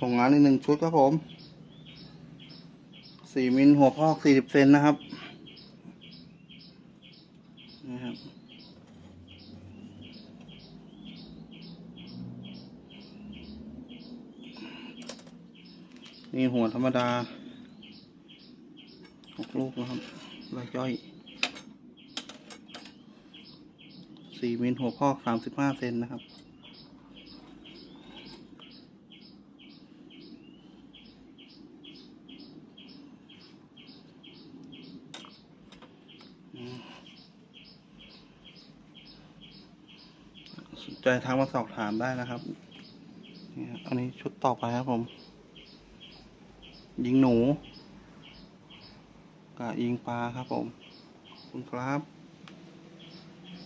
ส่งงานอีกหนึ่งชุดครับผมสี่มิลหัวพอกสี่สิบเซนนะครับนี่ครับ นี่หัวธรรมดาหกลูกนะครับรายย่อยสี่มิลหัวพอกสามสิบห้าเซนนะครับ สนใจทางมาสอบถามได้นะครับนี่ครับอันนี้ชุดต่อไปครับผม ยิงหนูกับยิงปลาครับผม คุณครับ